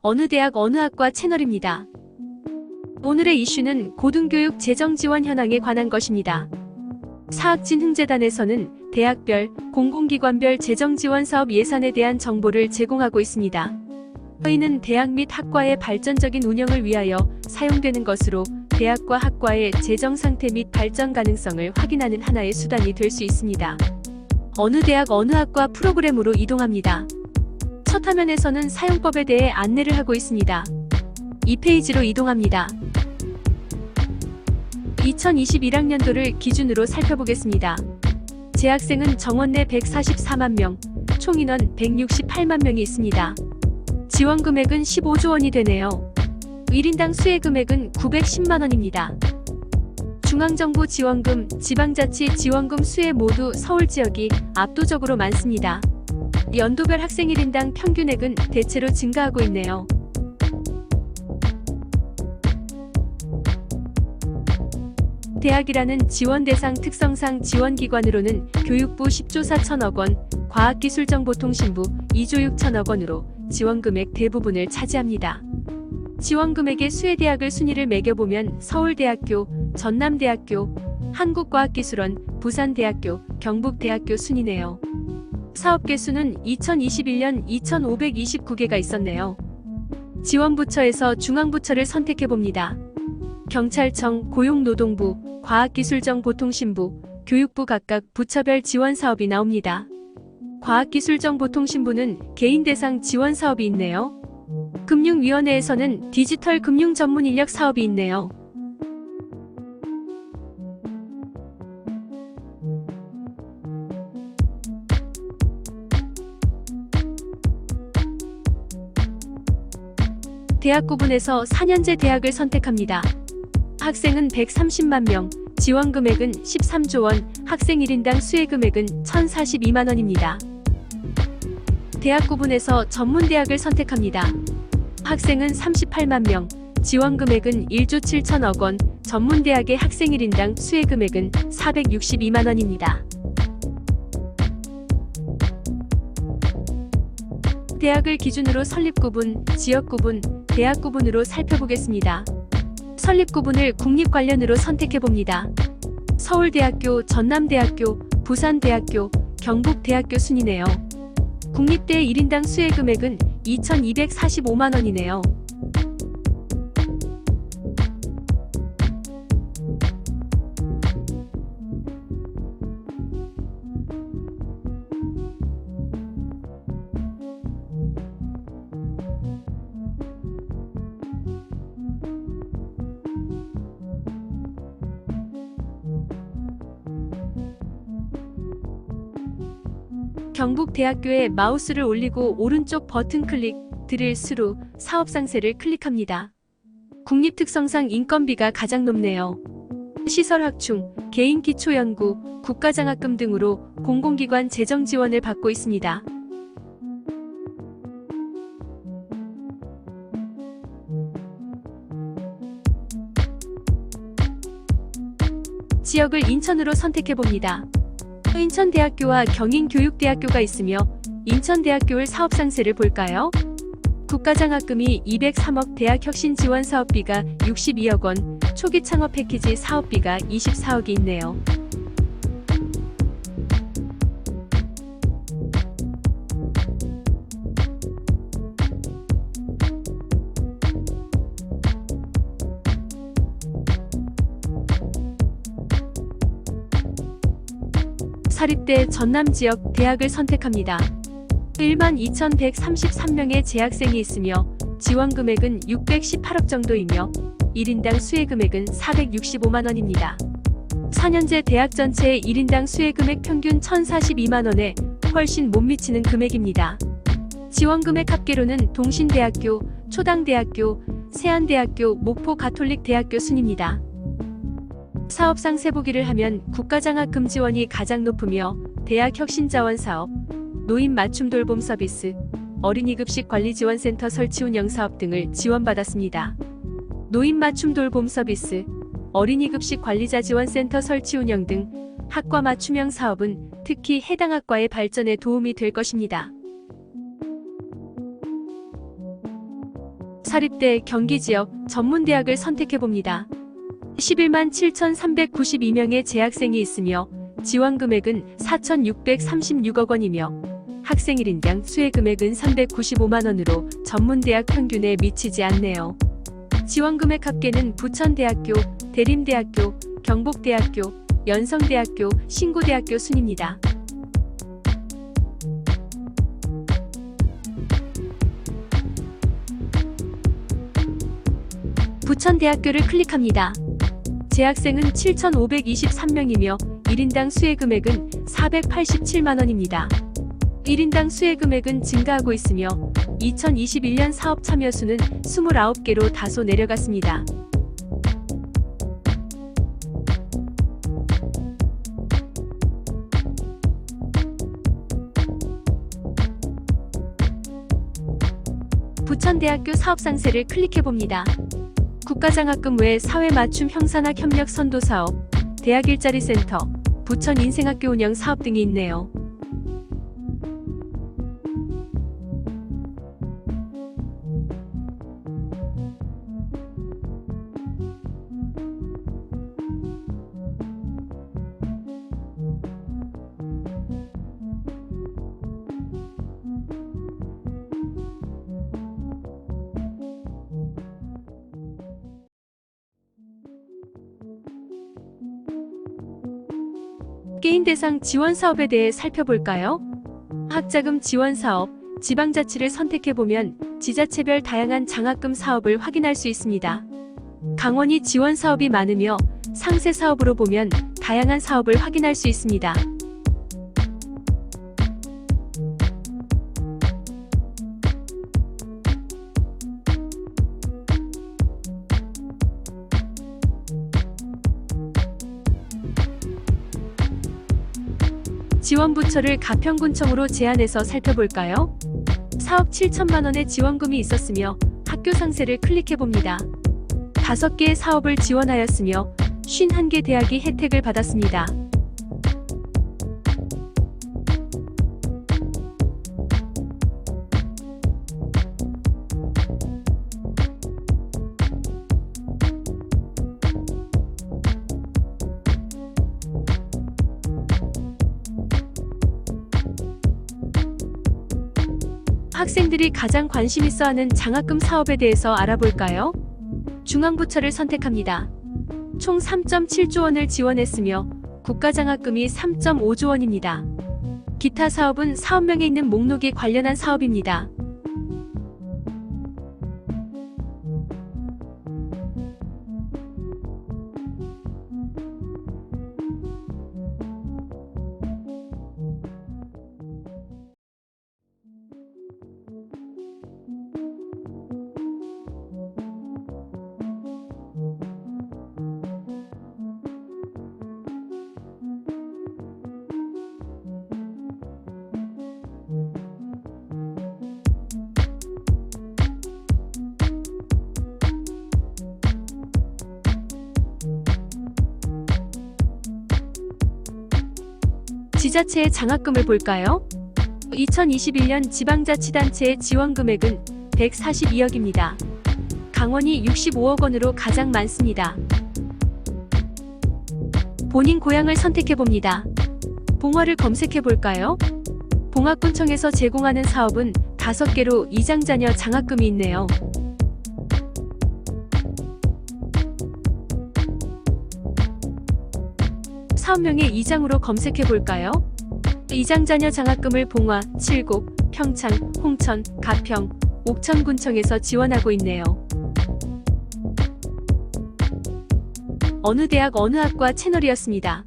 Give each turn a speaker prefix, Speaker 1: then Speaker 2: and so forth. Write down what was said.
Speaker 1: 어느 대학 어느 학과 채널입니다. 오늘의 이슈는 고등교육 재정 지원 현황에 관한 것입니다. 사학진 흥재단에서는 대학별, 공공기관별 재정 지원 사업 예산에 대한 정보를 제공하고 있습니다. 저희는 대학 및 학과의 발전적인 운영을 위하여 사용되는 것으로 대학과 학과의 재정 상태 및 발전 가능성을 확인하는 하나의 수단이 될 수 있습니다. 어느 대학 어느 학과 프로그램으로 이동합니다. 첫 화면에서는 사용법에 대해 안내를 하고 있습니다. 이 페이지로 이동합니다. 2021학년도를 기준으로 살펴보겠습니다. 재학생은 정원 내 144만 명, 총 인원 168만 명이 있습니다. 지원 금액은 15조 원이 되네요. 1인당 수혜 금액은 910만 원입니다. 중앙정부 지원금, 지방자치 지원금 수혜 모두 서울 지역이 압도적으로 많습니다. 연도별 학생 1인당 평균액은 대체로 증가하고 있네요. 대학이라는 지원 대상 특성상 지원기관으로는 교육부 10조 4천억 원, 과학기술정보통신부 2조 6천억 원으로 지원금액 대부분을 차지합니다. 지원금액의 수혜 대학을 순위를 매겨보면 서울대학교, 전남대학교, 한국과학기술원, 부산대학교, 경북대학교 순이네요. 사업 개수는 2021년 2,529개가 있었네요. 지원부처에서 중앙부처를 선택해봅니다. 경찰청, 고용노동부, 과학기술정보통신부, 교육부 각각 부처별 지원 사업이 나옵니다. 과학기술정보통신부는 개인 대상 지원 사업이 있네요. 금융위원회에서는 디지털 금융 전문 인력 사업이 있네요. 대학 구분에서 4년제 대학을 선택합니다. 학생은 130만 명, 지원 금액은 13조 원, 학생 1인당 수혜 금액은 1,042만 원입니다. 대학 구분에서 전문 대학을 선택합니다. 학생은 38만 명, 지원 금액은 1조 7천억 원, 전문 대학의 학생 1인당 수혜 금액은 462만 원입니다. 대학을 기준으로 설립구분, 지역구분, 대학구분으로 살펴보겠습니다. 설립구분을 국립 관련으로 선택해봅니다. 서울대학교, 전남대학교, 부산대학교, 경북대학교 순이네요. 국립대 1인당 수혜 금액은 2,245만 원이네요. 경북대학교에 마우스를 올리고 오른쪽 버튼 클릭, 드릴 수로 사업 상세를 클릭합니다. 국립 특성상 인건비가 가장 높네요. 시설 확충, 개인 기초 연구, 국가 장학금 등으로 공공기관 재정 지원을 받고 있습니다. 지역을 인천으로 선택해 봅니다. 인천대학교와 경인교육대학교가 있으며 인천대학교의 사업 상세를 볼까요? 국가장학금이 203억 대학혁신지원사업비가 62억 원, 초기 창업 패키지 사업비가 24억이 있네요. 사립대 전남 지역 대학을 선택합니다. 1만 2,133명의 재학생이 있으며 지원 금액은 618억 정도이며 1인당 수혜 금액은 465만 원입니다. 4년제 대학 전체의 1인당 수혜 금액 평균 1,042만 원에 훨씬 못 미치는 금액입니다. 지원 금액 합계로는 동신대학교, 초당대학교, 세안대학교, 목포 가톨릭 대학교 순입니다. 사업상 세보기를 하면 국가장학금 지원이 가장 높으며 대학 혁신자원 사업, 노인 맞춤 돌봄 서비스, 어린이 급식 관리 지원센터 설치 운영 사업 등을 지원받았습니다. 노인 맞춤 돌봄 서비스, 어린이 급식 관리자 지원센터 설치 운영 등 학과 맞춤형 사업은 특히 해당 학과의 발전에 도움이 될 것입니다. 사립대 경기 지역 전문대학을 선택해봅니다. 11만 7,392명의 재학생이 있으며 지원 금액은 4,636억 원이며 학생 1인당 수혜 금액은 395만 원으로 전문대학 평균에 미치지 않네요. 지원 금액 합계는 부천대학교, 대림대학교, 경북대학교, 연성대학교, 신고대학교 순입니다. 부천대학교를 클릭합니다. 재학생은 7,523명이며 1인당 수혜 금액은 487만 원입니다. 1인당 수혜 금액은 증가하고 있으며 2021년 사업 참여 수는 29개로 다소 내려갔습니다. 부천대학교 사업 상세를 클릭해 봅니다. 국가장학금 외 사회 맞춤 형산학 협력 선도 사업, 대학 일자리 센터, 부천 인생학교 운영 사업 등이 있네요. 게임 대상 지원 사업에 대해 살펴볼까요? 학자금 지원 사업, 지방자치를 선택해보면 지자체별 다양한 장학금 사업을 확인할 수 있습니다. 강원이 지원 사업이 많으며 상세 사업으로 보면 다양한 사업을 확인할 수 있습니다. 지원 부처를 가평군청으로 제안해서 살펴볼까요? 4억 7천만 원의 지원금이 있었으며 학교 상세를 클릭해 봅니다. 5개의 사업을 지원하였으며 51개 대학이 혜택을 받았습니다. 학생들이 가장 관심 있어 하는 장학금 사업에 대해서 알아볼까요? 중앙부처를 선택합니다. 총 3.7조 원을 지원했으며 국가장학금이 3.5조 원입니다. 기타 사업은 사업명에 있는 목록이 관련한 사업입니다. 지자체의 장학금을 볼까요? 2021년 지방자치단체의 지원 금액은 142억입니다. 강원이 65억 원으로 가장 많습니다. 본인 고향을 선택해 봅니다. 봉화를 검색해 볼까요? 봉화군청에서 제공하는 사업은 5개로 이장자녀 장학금이 있네요. 사업명의 이장으로 검색해 볼까요? 이장자녀 장학금을 봉화, 칠곡, 평창, 홍천, 가평, 옥천군청에서 지원하고 있네요. 어느 대학 어느 학과 채널이었습니다.